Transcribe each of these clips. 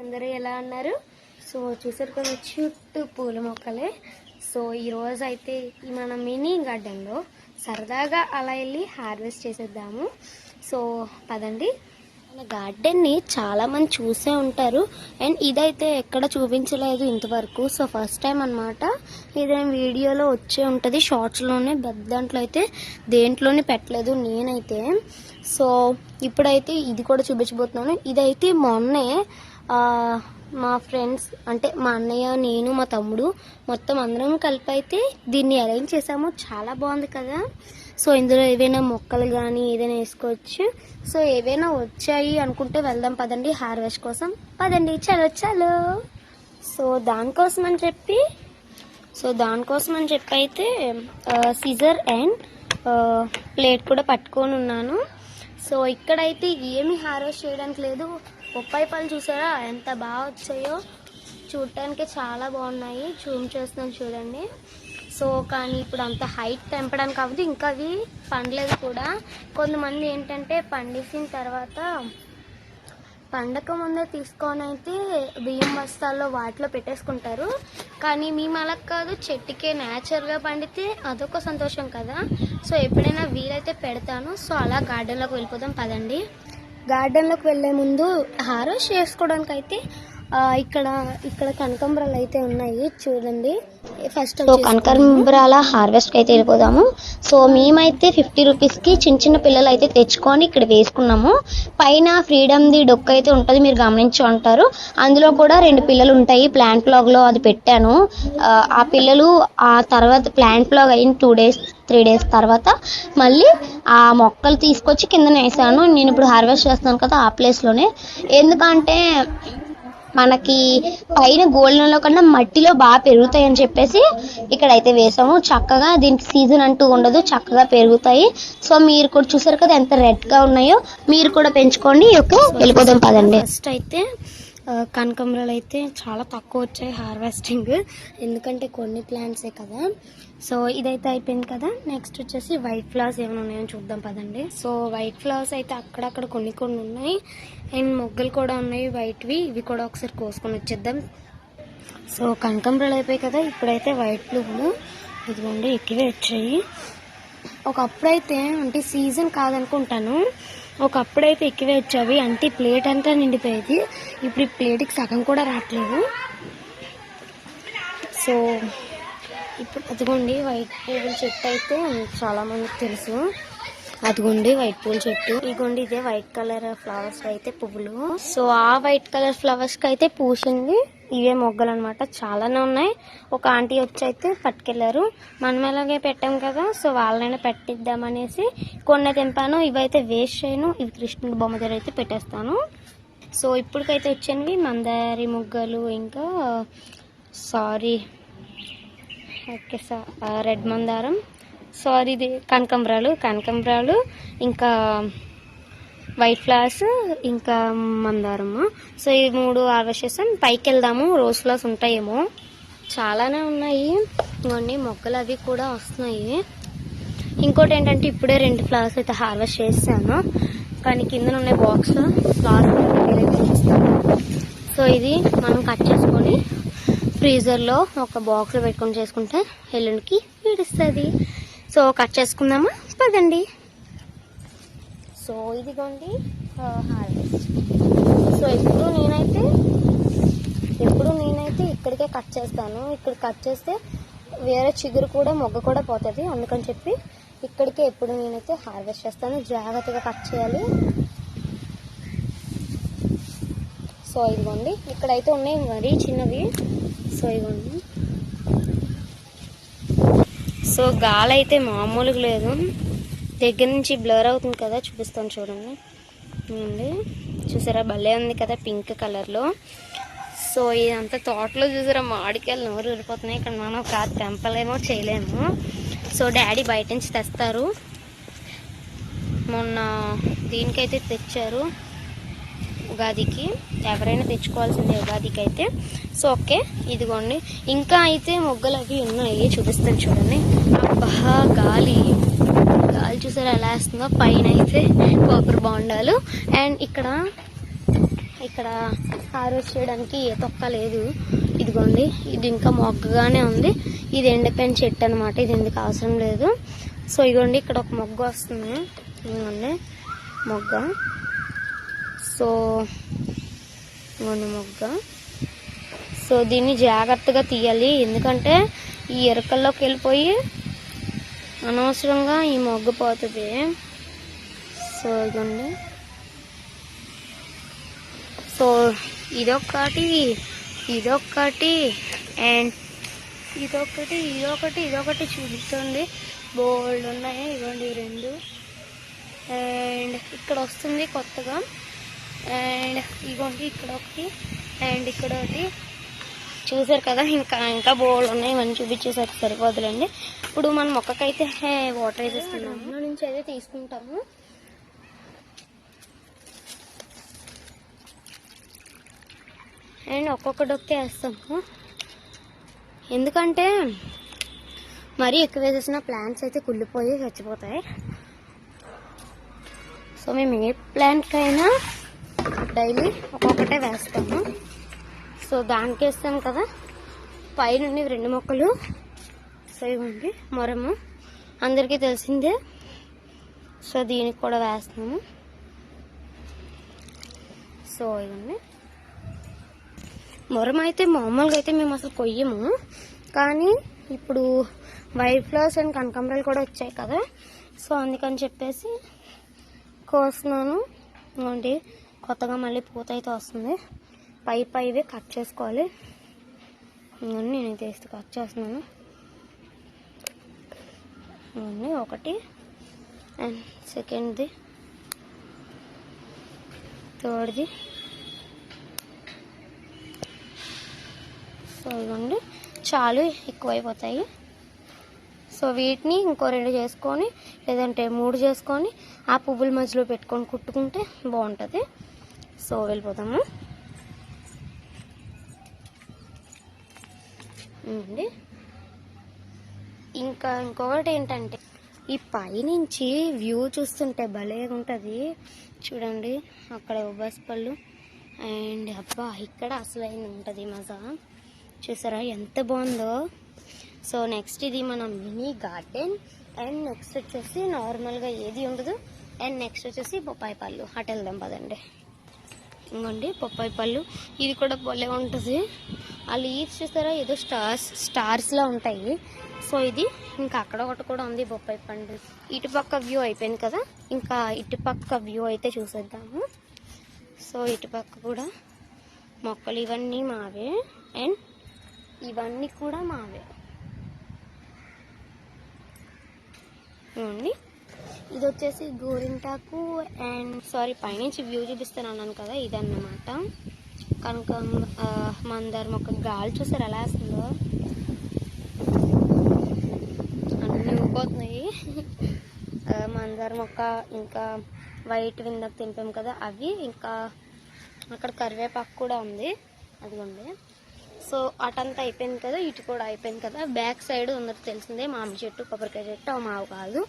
అందరూ ఎలా ఉన్నారు? సో చూసారు కదా చుట్టూ పూల మొక్కలే. సో ఈరోజు అయితే ఈ మన మినీ గార్డెన్లో సరదాగా అలా వెళ్ళి హార్వెస్ట్ చేసేద్దాము. సో పదండి. మన గార్డెన్ని చాలామంది చూసే ఉంటారు. అండ్ ఇదైతే ఎక్కడ చూపించలేదు ఇంతవరకు. సో ఫస్ట్ టైం అన్నమాట ఇది వీడియోలో వచ్చే ఉంటుంది. షార్ట్స్లోనే పెద్ద దాంట్లో అయితే దేంట్లోనే పెట్టలేదు నేనైతే. సో ఇప్పుడైతే ఇది కూడా చూపించబోతున్నాను. ఇదైతే మొన్నే మా ఫ్రెండ్స్ అంటే మా అన్నయ్య నేను మా తమ్ముడు మొత్తం అందరం కలిపి అయితే దీన్ని అరేంజ్ చేసాము. చాలా బాగుంది కదా. సో ఇందులో ఏవైనా మొక్కలు కానీ ఏదైనా వేసుకోవచ్చు. సో ఏవైనా వచ్చాయి అనుకుంటే వెళ్దాం పదండి. హార్వెస్ట్ కోసం పదండి. చలో చలో. సో దానికోసం అని చెప్పి సో దానికోసం అని చెప్పి అయితే సిజర్ అండ్ ప్లేట్ కూడా పట్టుకొని ఉన్నాను. సో ఇక్కడైతే ఏమి హార్వెస్ట్ చేయడానికి లేదు. బొప్పాయి పళ్ళు చూసారా? ఎంత బాగా వచ్చాయో చూడటానికి చాలా బాగున్నాయి. జూమ్ చేస్తున్నాను చూడండి. సో కానీ ఇప్పుడు అంత హైట్ తెంపడానికి అవ్వదు. ఇంకా అవి పండలేదు కూడా. కొంతమంది ఏంటంటే పండేసిన తర్వాత పండక ముందే తీసుకొని అయితే బియ్యం బస్తాల్లో వాటిలో పెట్టేసుకుంటారు. కానీ మేము అలా కాదు చెట్టుకే న్యాచురల్గా పండితే అదొక సంతోషం కదా. సో ఎప్పుడైనా వీలైతే పెడతాను. సో అలా గార్డెన్లోకి వెళ్ళిపోదాం. పదండి. గార్డెన్లోకి వెళ్ళే ముందు హార్వెస్ట్ చేసుకోవడానికి అయితే ఇక్కడ ఇక్కడ కనకంబరాలు అయితే ఉన్నాయి చూడండి. ఫస్ట్ సో కనకాంబరాల హార్వెస్ట్ అయితే వెళ్ళిపోదాము. సో మేమైతే ఫిఫ్టీ రూపీస్కి చిన్న చిన్న పిల్లలు అయితే తెచ్చుకొని ఇక్కడ వేసుకున్నాము. పైన ఫ్రీడమ్ ది డొక్క అయితే ఉంటుంది మీరు గమనించి ఉంటారు అందులో కూడా రెండు పిల్లలు ఉంటాయి ప్లాంట్ బ్లాగ్లో అది పెట్టాను. ఆ, పిల్లలు ఆ తర్వాత ప్లాంట్ బ్లాగ్ అయిన టూ డేస్ త్రీ డేస్ తర్వాత మళ్ళీ ఆ మొక్కలు తీసుకొచ్చి కింద వేసాను. నేను ఇప్పుడు హార్వెస్ట్ చేస్తున్నాను కదా ఆ ప్లేస్లోనే. ఎందుకంటే మనకి పైన గోల్డెన్లో కన్నా మట్టిలో బాగా పెరుగుతాయి అని చెప్పేసి ఇక్కడైతే వేసాము. చక్కగా దీనికి సీజన్ అంటూ ఉండదు చక్కగా పెరుగుతాయి. సో మీరు కూడా చూసారు కదా ఎంత రెడ్గా ఉన్నాయో? మీరు కూడా పెంచుకోండి. ఓకే వెళ్ళిపోదాం పదండి. ఫస్ట్ అయితే ఆ, అయితే చాలా తక్కువ వచ్చాయి హార్వెస్టింగ్. ఎందుకంటే కొన్ని ప్లాంట్సే కదా సో ఇదైతే అయిపోయింది కదా. నెక్స్ట్ వచ్చేసి వైట్ ఫ్లవర్స్ ఏమైనా ఉన్నాయో చూద్దాం పదండి. సో వైట్ ఫ్లవర్స్ అయితే అక్కడక్కడ కొన్ని కొన్ని ఉన్నాయి. అండ్ మొగ్గలు కూడా ఉన్నాయి వైట్వి ఇవి కూడా ఒకసారి కోసుకొని వచ్చేద్దాం. సో కనకాంబరాలు అయిపోయాయి కదా. ఇప్పుడైతే వైట్ పువ్వులు ఇదిగోండి ఎక్కువే వచ్చాయి. ఒకప్పుడైతే అంటే సీజన్ కాదనుకుంటాను. ఒకప్పుడైతే ఎక్కువే వచ్చేవి అంటే ప్లేట్ అంతా నిండిపోయేది. ఇప్పుడు ఈ ప్లేట్కి సగం కూడా రావట్లేదు. సో ఇప్పుడు అదిగోండి వైట్ పూల చెట్టు అయితే చాలా మందికి తెలుసు. అదిగోండి వైట్ పూల చెట్టు. ఇదిగోండి ఇదే వైట్ కలర్ ఫ్లవర్స్ అయితే పువ్వులు. సో ఆ వైట్ కలర్ ఫ్లవర్స్కి అయితే పూసింది. ఇవే మొగ్గలు అనమాట చాలానే ఉన్నాయి. ఒక ఆంటీ వచ్చి అయితే పట్టుకెళ్ళారు. మనం ఎలాగే పెట్టాం కదా సో వాళ్ళనైనా పెట్టిద్దామనేసి కొన్ని తెంపాను. ఇవైతే వేస్ట్ చేయను. ఇవి కృష్ణుడి బొమ్మ దగ్గర అయితే పెట్టేస్తాను. సో ఇప్పటికైతే వచ్చినవి మందారి మొగ్గలు. ఇంకా సారీ ఓకే సార్. రెడ్ మందారం. సారీ ఇది కనకంబరాలు కనకంబరాలు ఇంకా వైట్ ఫ్లవర్స్ ఇంకా మందారము. సో ఈ మూడు హార్వెస్ట్ చేసాం. పైకి వెళ్దాము రోజ్ ఫ్లవర్స్ ఉంటాయేమో. చాలానే ఉన్నాయి. కొన్ని మొక్కలు అవి కూడా వస్తున్నాయి. ఇంకోటి ఏంటంటే ఇప్పుడే రెండు ఫ్లవర్స్ అయితే హార్వెస్ట్ చేస్తాను కానీ కింద ఉన్నాయి బాక్స్. ఫ్లవర్స్ సో ఇది మనం కట్ చేసుకొని ఫ్రీజర్లో ఒక బాక్స్లో పెట్టుకొని చేసుకుంటే ఎల్లుండికి వీడిస్తుంది. సో కట్ చేసుకుందామా? పదండి. సో ఇదిగోండి హార్వెస్ట్ సో ఎప్పుడు నేనైతే ఎప్పుడు నేనైతే ఇక్కడికే కట్ చేస్తాను. ఇక్కడ కట్ చేస్తే వేరే చిగురు కూడా మొగ్గ కూడా పోతుంది. అందుకని చెప్పి ఇక్కడికే ఎప్పుడు నేనైతే హార్వెస్ట్ చేస్తాను. జాగ్రత్తగా కట్ చేయాలి. సో ఇదిగోండి. ఇక్కడైతే ఉన్నాయి మరీ చిన్నవి. సో ఇవ్వండి సో గాలి అయితే మామూలుగా లేదు. దగ్గర నుంచి బ్లర్ అవుతుంది కదా చూపిస్తాను చూడండి. అండి చూసారా? భలే ఉంది కదా పింక్ కలర్లో సో ఇదంతా తోటలో చూసారా? మాడికాయలు నోరు ఊరిపోతున్నాయి. ఇక్కడ మనం కాదు తెంపలేమో చేయలేము. సో డాడీ బయట నుంచి తెస్తారు. మొన్న దీనికైతే తెచ్చారు. ఉగాదికి ఎవరైనా తెచ్చుకోవాల్సిందే ఉగాదికి అయితే. సో ఓకే ఇదిగోండి. ఇంకా అయితే మొగ్గలు అవి ఉన్నాయి చూపిస్తాను చూడండి. అబ్బా గాలి. గాలి చూసారా ఎలా వేస్తుందో? పైన అయితే కొబ్బరి బాగుండాలు అండ్ ఇక్కడ ఇక్కడ హార్వెస్ట్ చేయడానికి ఏ తొక్క లేదు. ఇదిగోండి ఇది ఇంకా మొగ్గగానే ఉంది. ఇది ఎండిపోయిన చెట్టు అనమాట ఇది ఎందుకు అవసరం లేదు. సో ఇదిగోండి ఇక్కడ ఒక మొగ్గ వస్తుంది. ఇదిగోండి మొగ్గ. సో మన మొగ్గ సో దీన్ని జాగ్రత్తగా తీయాలి. ఎందుకంటే ఈ ఎరకల్లోకి వెళ్ళిపోయి అనవసరంగా ఈ మొగ్గ పోతుంది. సో ఇదండి సో ఇదొక్కటి ఇదొక్కటి అండ్ ఇదొకటి ఇదొకటి ఇదొకటి చూపిస్తుంది. బోల్డ్ ఉన్నాయి. ఇవ్వండి రెండు. అండ్ ఇక్కడ వస్తుంది కొత్తగా. అండ్ ఇగోండి ఇక్కడ ఒకటి అండ్ ఇక్కడ ఒకటి. చూసారు కదా ఇంకా ఇంకా బోల్డ్ ఉన్నాయి ఇవన్నీ చూపించేసరికి సరిపోదులేండి. ఇప్పుడు మనం మొక్కకైతే వాటర్ వేసేస్తున్నాము. అందులో నుంచి అయితే తీసుకుంటాము. అండ్ ఒక్కొక్క డొక్కే వేస్తాము. ఎందుకంటే మరీ ఎక్కువ వేసేసిన ప్లాంట్స్ అయితే కుళ్ళిపోయి చచ్చిపోతాయి. సో మేము ఏ ప్లాంట్కైనా డైలీ ఒక్కొక్కటే వేస్తాము. సో దానికి వేస్తాం కదా. పైనుండి రెండు మొక్కలు. సో ఇవ్వండి మొరము. అందరికీ తెలిసిందే. సో దీనికి కూడా వేస్తున్నాము. సో ఇవ్వండి. మొరం అయితే మామూలుగా అయితే మేము అసలు కొయ్యము. కానీ ఇప్పుడు వైట్ ఫ్లవర్స్ అండ్ కనకాంబరాలు కూడా వచ్చాయి కదా. సో అందుకని చెప్పేసి కోస్తున్నాను. ఇవ్వండి. కొత్తగా మళ్ళీ పూత అయితే వస్తుంది. పై పైవే కట్ చేసుకోవాలి. ఇవన్నీ నేను వేస్తే కట్ చేస్తున్నాను. ఇవన్నీ ఒకటి. అండ్ సెకండ్ది. థర్డ్ది. సో ఇవ్వండి. చాలు ఎక్కువైపోతాయి. సో వీటిని ఇంకో రెండు చేసుకొని లేదంటే మూడు చేసుకొని ఆ పువ్వుల మధ్యలో పెట్టుకొని కుట్టుకుంటే బాగుంటుంది. సో వెళ్ళిపోతాము. అండి ఇంకా ఇంకొకటి ఏంటంటే ఈ పైనుంచి వ్యూ చూస్తుంటే భలే ఉంటుంది. చూడండి అక్కడ ఉబాస్ పళ్ళు. అండ్ అబ్బా ఇక్కడ అసలైన ఉంటుంది మజా. చూసారా ఎంత బాగుందో. సో నెక్స్ట్ ఇది మన మినీ గార్డెన్. అండ్ నెక్స్ట్ వచ్చేసి నార్మల్గా ఏది ఉండదు. అండ్ నెక్స్ట్ వచ్చేసి బొప్పాయి పళ్ళు. అటు వెళ్దాం పదండి. ఇంకోండి బొప్పాయి పళ్ళు. ఇది కూడా భలే ఉంటుంది. ఆ లీవ్స్ చూసారా? ఏదో స్టార్స్ స్టార్స్లా ఉంటాయి. సో ఇది ఇంకా అక్కడ ఒకటి కూడా ఉంది బొప్పాయి పండు. ఇటుపక్క వ్యూ అయిపోయింది కదా? ఇంకా ఇటుపక్క వ్యూ అయితే చూసేద్దాము. సో ఇటుపక్క కూడా మొక్కలు ఇవన్నీ మావే. అండ్ ఇవన్నీ కూడా మావే. ఇవ్వండి ఇది వచ్చేసి గోరింటాకు అండ్ సారీ పైనుంచి వ్యూ చూపిస్తాను అన్నాను కదా ఇదన్నమాట. కనుక మందార మొక్క గాలి చూసారు ఎలా వేస్తుందో? అన్నీ ఊపోతున్నాయి ఆ, మొక్క ఇంకా వైట్ విందాక తింపాము కదా అవి ఇంకా అక్కడ కరివేపాకు కూడా ఉంది అదిగోండి. సో అటంతా అయిపోయింది కదా ఇటు కూడా అయిపోయింది కదా బ్యాక్ సైడ్ ఉన్నది తెలిసిందే మామిడి చెట్టు కొబ్బరికాయ చెట్టు మావు కాదు.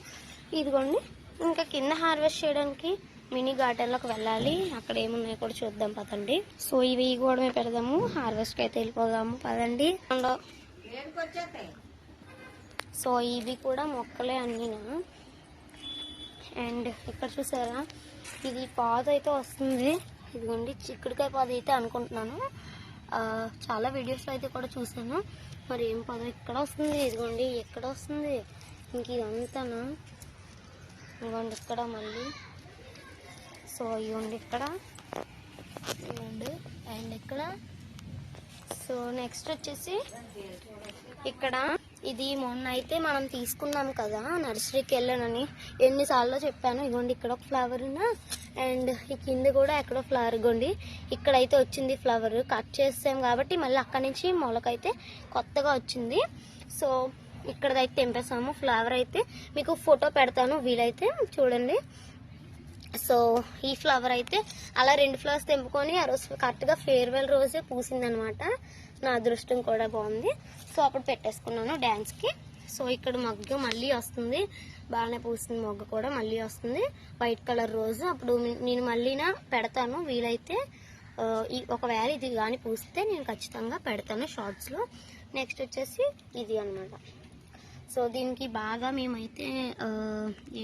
ఇదిగోండి ఇంకా కింద హార్వెస్ట్ చేయడానికి మినీ గార్డెన్లోకి వెళ్ళాలి. అక్కడ ఏమున్నాయో కూడా చూద్దాం పదండి. సో ఇవి కూడా మేము పెడదాము. హార్వెస్ట్కి అయితే వెళ్ళిపోదాము పదండి. అండ్ సో ఇవి కూడా మొక్కలే అన్నీనా అండ్ ఇక్కడ చూసారా? ఇది పాదు అయితే వస్తుంది. ఇదిగోండి చిక్కుడుకాయ పాదు అయితే అనుకుంటున్నాను. చాలా వీడియోస్లో అయితే కూడా చూసాను మరి ఏం పాదు? ఇక్కడ వస్తుంది. ఇదిగోండి ఎక్కడ వస్తుంది. ఇంక ఇదంతానా? ఇదిగోండి ఇక్కడ మళ్ళీ. సో ఇవ్వండి ఇక్కడ. ఇవ్వండి. అండ్ ఇక్కడ. సో నెక్స్ట్ వచ్చేసి ఇక్కడ ఇది మొన్న అయితే మనం తీసుకున్నాం కదా నర్సరీకి వెళ్ళానని. ఎన్నిసార్లు చెప్పాను ఇగోండి ఇక్కడ ఒక ఫ్లవర్ అండ్ ఈ కింద కూడా ఎక్కడో ఫ్లవర్ ఇగోండి ఇక్కడైతే వచ్చింది ఫ్లవర్. కట్ చేసాం కాబట్టి మళ్ళీ అక్కడి నుంచి మొలకైతే కొత్తగా వచ్చింది. సో ఇక్కడైతే తెంపేసాము. ఫ్లవర్ అయితే మీకు ఫోటో పెడతాను. వీలైతే చూడండి. సో ఈ ఫ్లవర్ అయితే అలా రెండు ఫ్లవర్స్ తెంపుకొని ఆ రోజు కరెక్ట్గా ఫేర్వెల్ రోజే పూసిందనమాట. నా అదృష్టం కూడా బాగుంది. సో అప్పుడు పెట్టేసుకున్నాను డ్యాన్స్కి సో ఇక్కడ మగ్గు మళ్ళీ వస్తుంది. బాగానే పూసింది మొగ్గ కూడా మళ్ళీ వస్తుంది. వైట్ కలర్ రోజు. అప్పుడు నేను మళ్ళీనా పెడతాను. వీలైతే ఈ ఒకవేళ ఇది కానీ పూస్తే నేను ఖచ్చితంగా పెడతాను షార్ట్స్లో నెక్స్ట్ వచ్చేసి ఇది అన్నమాట. సో దీనికి బాగా మేమైతే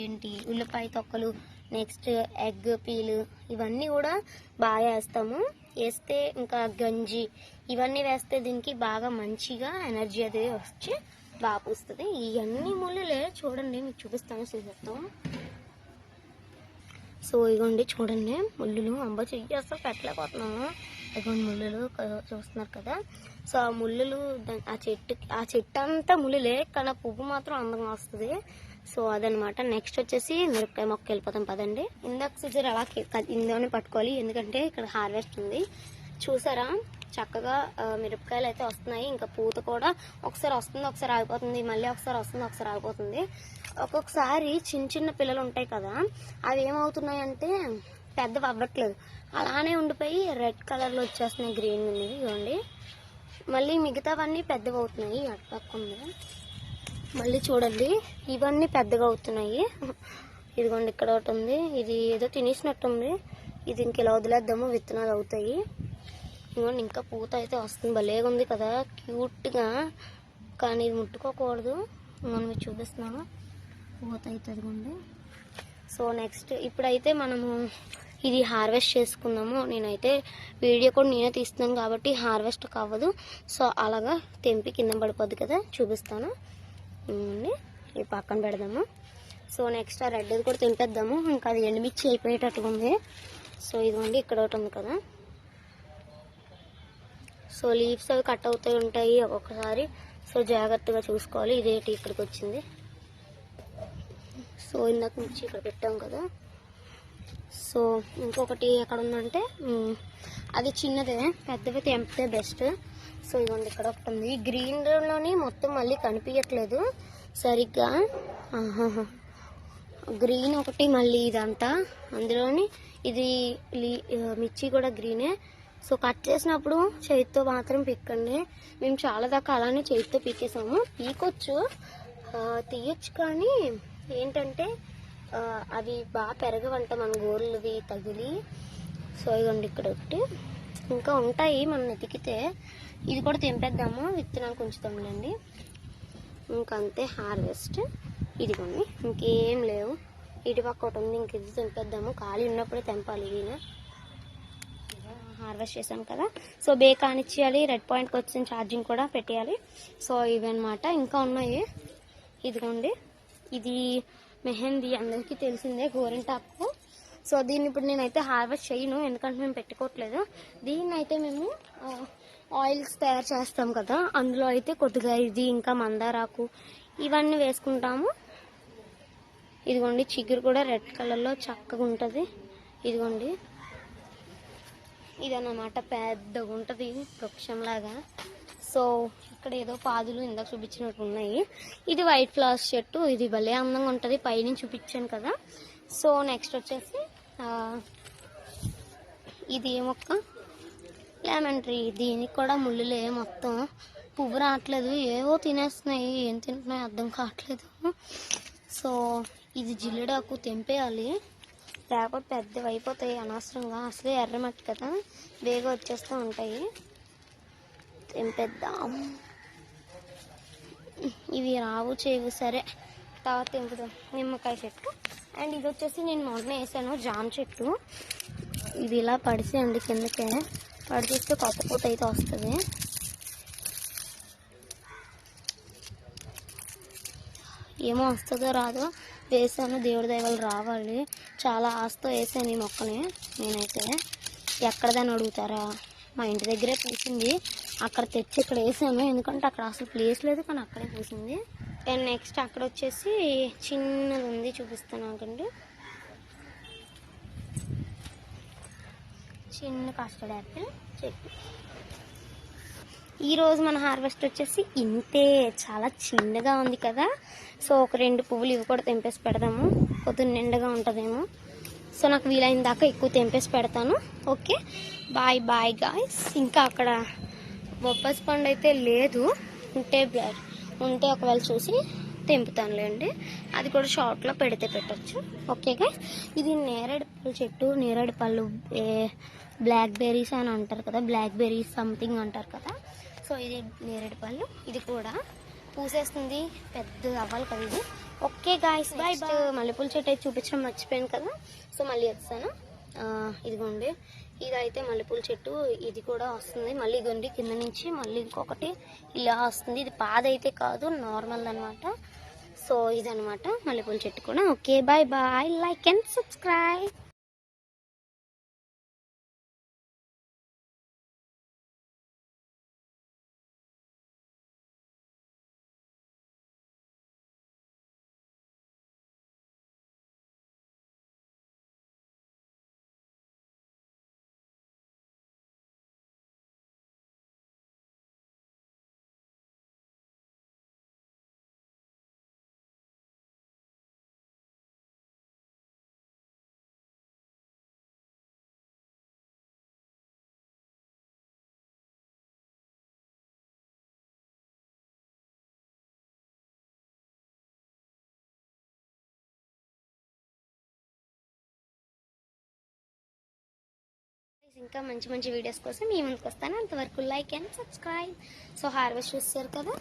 ఏంటి ఉల్లిపాయ తొక్కలు నెక్స్ట్ ఎగ్ పీలు ఇవన్నీ కూడా బాగా వేస్తాము. వేస్తే ఇంకా గంజి ఇవన్నీ వేస్తే దీనికి బాగా మంచిగా ఎనర్జీ అది వచ్చి బాగా పూస్తుంది. ఇవన్నీ ముళ్ళులే చూడండి మీకు చూపిస్తాను చూపిస్తాం సో ఇగోండి చూడండి ముళ్ళులు అంబ చెయ్యి అసలు పెట్టలేకపోతున్నాము. ఇగోండి ముళ్ళులు చూస్తున్నారు కదా. సో ఆ ముళ్ళులు ఆ చెట్టు ఆ చెట్టు అంతా ముళ్ళులే కానీ ఆ పువ్వు మాత్రం అందంగా వస్తుంది. సో అదనమాట. నెక్స్ట్ వచ్చేసి మిరపకాయ మొక్క వెళ్ళిపోతాం పదండి. ఇందాక సీజర్ అలా ఇందులోనే పట్టుకోవాలి. ఎందుకంటే ఇక్కడ హార్వెస్ట్ ఉంది. చూసారా? చక్కగా మిరపకాయలు అయితే వస్తున్నాయి. ఇంకా పూత కూడా ఒకసారి వస్తుంది ఒకసారి ఆగిపోతుంది. మళ్ళీ ఒకసారి వస్తుంది ఒకసారి ఆగిపోతుంది. ఒక్కొక్కసారి చిన్న చిన్న పిల్లలు ఉంటాయి కదా అవి ఏమవుతున్నాయంటే పెద్దవి అవ్వట్లేదు అలానే ఉండిపోయి రెడ్ కలర్లో వచ్చేస్తున్నాయి గ్రీన్ ఉన్నవి ఇవ్వండి. మళ్ళీ మిగతావన్నీ పెద్దవి అవుతున్నాయి అటుపక్క ఉంది మళ్ళీ చూడండి ఇవన్నీ పెద్దగా అవుతున్నాయి ఇదిగోండి ఇక్కడ ఒకటి ఉంది. ఇది ఏదో తినేసినట్టుంది. ఇది ఇంక ఇలా వదిలేద్దాము విత్తనాలు అవుతాయి. ఇదిగోండి ఇంకా పూత అయితే వస్తుంది. భలేగా ఉంది కదా క్యూట్గా. కానీ ఇది ముట్టుకోకూడదు. మనం చూపిస్తున్నాను. పూత అయితే అదిగోండి సో నెక్స్ట్ ఇప్పుడైతే మనము ఇది హార్వెస్ట్ చేసుకుందాము. నేనైతే వీడియో కూడా నేనే తీస్తున్నాను కాబట్టి హార్వెస్ట్ కావదు. సో అలాగా తెంపి కింద పడిపోద్ది కదా చూపిస్తాను. ఇది పక్కన పెడదాము. సో నెక్స్ట్ ఆ రెడ్ది కూడా తెంపేద్దాము. ఇంకా అది ఎండుమిర్చి అయిపోయేటట్టుగా ఉంది. సో ఇదిగోండి ఇక్కడ ఒకటి ఉంది కదా. సో లీవ్స్ అవి కట్ అవుతూ ఉంటాయి ఒక్కొక్కసారి. సో జాగ్రత్తగా చూసుకోవాలి. ఇదేంటి ఇక్కడికి వచ్చింది? సో ఇందాక నుంచి ఇక్కడ పెట్టాం కదా. సో ఇంకొకటి ఎక్కడ ఉందంటే అది చిన్నదే పెద్దవి తెంపితే బెస్ట్ సో ఇదిగోండి ఇక్కడ ఒకటి ఉంది. గ్రీన్లోని మొత్తం మళ్ళీ కనిపించట్లేదు సరిగ్గా. గ్రీన్ ఒకటి మళ్ళీ ఇదంతా. అందులోని ఇది లీ- మిర్చి కూడా గ్రీనే సో కట్ చేసినప్పుడు చేతితో మాత్రం పిక్కండి. మేము చాలా దాకా అలానే చేతితో పీకేసాము. పీకొచ్చు. ఆ, తీయొచ్చు కానీ ఏంటంటే అవి బాగా పెరగవంట మన గోర్లవి తగిలి సో ఇదండి ఇక్కడ ఒకటి. ఇంకా ఉంటాయి మనం ఎతికితే ఇది కూడా తెంపేద్దాము. విత్తనాలు కొంచుతాములేండి ఇంకా అంతే హార్వెస్ట్. ఇదిగోండి ఇంకేం లేవు. ఇటు పక్క ఒకటి ఉంది ఇంక ఇది తెంపేద్దాము. ఖాళీ ఉన్నప్పుడే తెంపాలి ఇది హార్వెస్ట్ చేసాం కదా. సో బే కానిచ్చేయాలి రెడ్ పాయింట్కి వచ్చిన ఛార్జింగ్ కూడా పెట్టేయాలి. సో ఇవన్నమాట. ఇంకా ఉన్నాయి. ఇదిగోండి. ఇది మెహందీ అందరికీ తెలిసిందే గోరింటాకు. సో దీన్ని ఇప్పుడు నేనైతే హార్వెస్ట్ చేయను ఎందుకంటే మేము పెట్టుకోవట్లేదు. దీన్ని అయితే మేము ఆయిల్స్ తయారు చేస్తాం కదా అందులో అయితే కొద్దిగా ఇది ఇంకా మందారాకు ఇవన్నీ వేసుకుంటాము. ఇదిగోండి చిగురు కూడా రెడ్ కలర్లో చక్కగా ఉంటుంది. ఇదిగోండి. ఇదన్నమాట పెద్దగా ఉంటుంది వృక్షంలాగా. సో ఇక్కడ ఏదో పాదులు ఇందాక చూపించినట్టు ఉన్నాయి. ఇది వైట్ ఫ్లవర్స్ చెట్టు. ఇది భలే అందంగా ఉంటుంది. పైనుంచి చూపించాను కదా. సో నెక్స్ట్ వచ్చేసి ఇది ఏ మొక్క? లెమన్ ట్రీ దీనికి కూడా ముళ్ళులే మొత్తం. పువ్వు రావట్లేదు. ఏవో తినేస్తున్నాయి. ఏం తింటున్నాయి అర్థం కావట్లేదు. సో ఇది జిల్లెడాకు తెంపేయాలి. లేకపోతే పెద్దవి అయిపోతాయి అనవసరంగా. అసలే ఎర్రమట్టి కదా. వేగ వచ్చేస్తూ ఉంటాయి. తెంపేద్దాం. ఇవి రావు చేవు సరే. తర్వాత తెంపుదాం నిమ్మకాయ చెట్టు. అండ్ ఇది వచ్చేసి నేను మొన్న వేసాను జామ చెట్టు. ఇది ఇలా పడిసేయండి కిందకే. పడిచేస్తే కొత్త అయితే వస్తుంది. ఏమో వస్తుందో రాదో వేసాను దేవుడి దయవలు రావాలి. చాలా ఆశతో వేసాను ఈ మొక్కని నేనైతే. ఎక్కడదని అడుగుతారా? మా ఇంటి దగ్గరే పూసింది. అక్కడ తెచ్చి ఇక్కడ వేసాము ఎందుకంటే అక్కడ అసలు ప్లేస్ లేదు కానీ అక్కడే పూసింది అండ్ నెక్స్ట్ అక్కడ వచ్చేసి చిన్నది ఉంది చూపిస్తాను నాకండి చిన్న కస్టర్డ్ యాపిల్ చెట్టు. ఈరోజు మన హార్వెస్ట్ వచ్చేసి ఇంతే. చాలా చిన్నగా ఉంది కదా. సో ఒక రెండు పువ్వులు ఇవి కూడా తెంపేసి పెడదాము. పొద్దున్న నిండుగా ఉంటుందేమో. సో నాకు వీలైన దాకా ఎక్కువ తెంపేసి పెడతాను. ఓకే బాయ్ బాయ్ గాయస్ ఇంకా అక్కడ బొప్పాస్ పండు అయితే లేదు. ఉంటే ఉంటే ఒకవేళ చూసి తెంపుతానులేండి. అది కూడా షార్ట్లో పెడితే పెట్టచ్చు. ఓకే గాయస్ ఇది నేరేడు పళ్ళు చెట్టు నేరేడు పళ్ళు ఏ, బ్లాక్ బెర్రీస్ అని అంటారు కదా బ్లాక్ బెర్రీస్ సంథింగ్ అంటారు కదా. సో ఇది నేరేడు పళ్ళు. ఇది కూడా పూసేస్తుంది. పెద్ద అవ్వాలి కదా ఇది. ఓకే గాయస్ బాయ్ మల్లెపూల చెట్టు అయితే చూపించడం మర్చిపోయాను కదా. సో మళ్ళీ వస్తాను ఇదిగోండి. ఇదైతే మల్లెపూల చెట్టు. ఇది కూడా వస్తుంది. మళ్ళీ గుండి కింద నుంచి మళ్ళీ ఇంకొకటి ఇలా వస్తుంది. ఇది పాదైతే కాదు నార్మల్ అనమాట సో ఇదనమాట మల్లెపూల చెట్టు కూడా. Okay bye bye like and subscribe ఇంకా మంచి మంచి వీడియోస్ కోసం మీ ముందుకు వస్తాను. అంతవరకు like and subscribe so harvest చూస్తారు కదా?